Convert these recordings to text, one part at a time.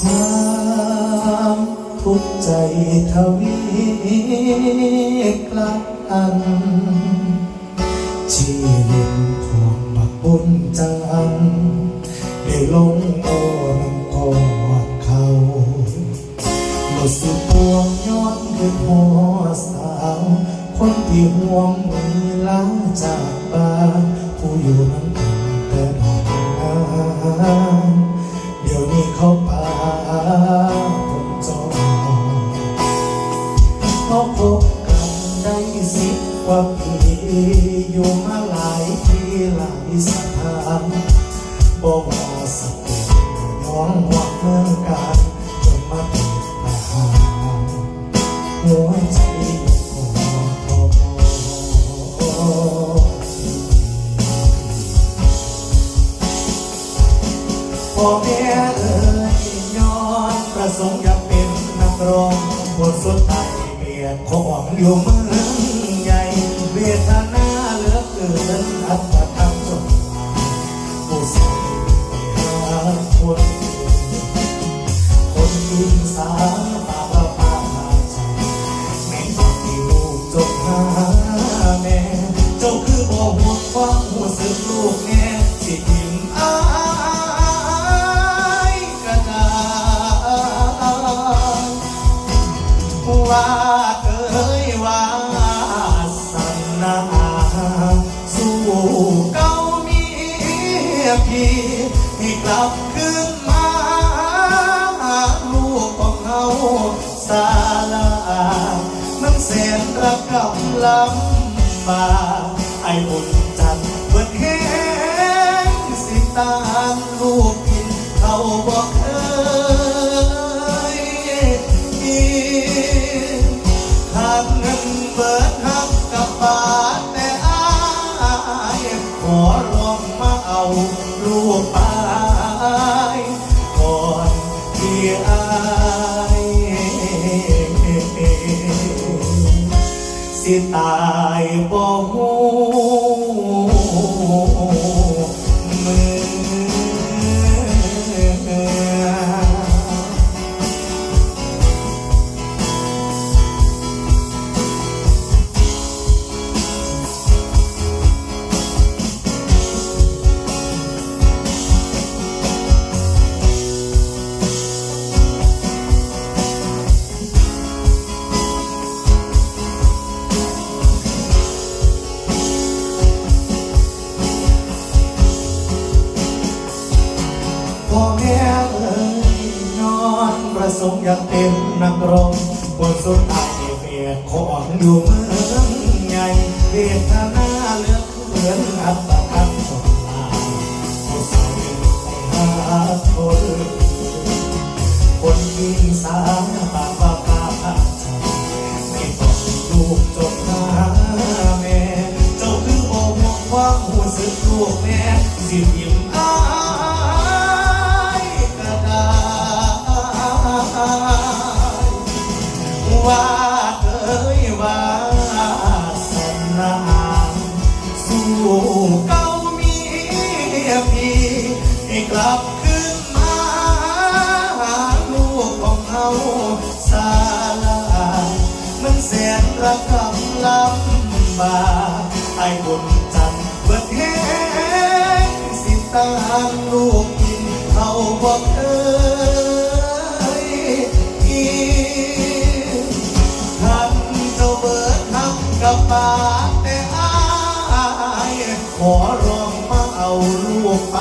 ความทุกข์ใจทวีกลับอันชีวิต คนที่ห่วงมีลาจากบ้านผู้อยู่น้ำกันแต่ดอกน้ำเดี๋ยวนี้เขาป่าผมจองเขาพบกันได้สิบกว่าปีอยู่มาหลายที่หลายสถานบอกว่า องอยู่เมืองใหญ่เวทนาเหลือเกินอัตธรรมจนผู้ใส่ไปหาคนคนอินสาปาปากมาใจแม่บอกที่ลูกจงหาแม่เจ้าคือบ่ห่วงความหัวสึกลูกแม่สิทิมอายก็ได้ว่า ให้กลับคืนมาลูกของเฮาสาลามันแสนระกำลำบากไอ้บุญจันทร์เบิดแห้งสิตามลูกกินเขาบอกเคยกินหากเงินเบิดหักกับบาทแต่อายขอลองมาเอา สิตายบ่หู สงอยากเป็นนักร้องบนสุดท้ายเมียของอยู่เมืองใหญ่เวทนาเลือเกินอัตคันสงลาผู้สาวไปหาคนคนยิงสาปากว่าปาพาใจไม่บอกลูกจบหาแม่ เจ้าคือบ่ห่วงความหัวสึกลูกแม่สิยิ้ม นระกำลำบากไอ้บุญจันเบิดแห้งสิตามลูกกินเขาบอกเอ้ยกินท่านเจ้าเบิดทำกับปากแต่อายขอร้องมาเอาลูกไป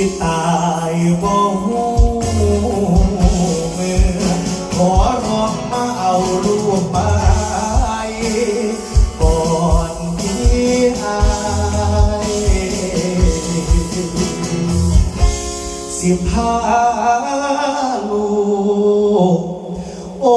สิตายบ่หูเมือขอร้องมาเอาลูกไปก่อนที่อายสิพาลูกโอ้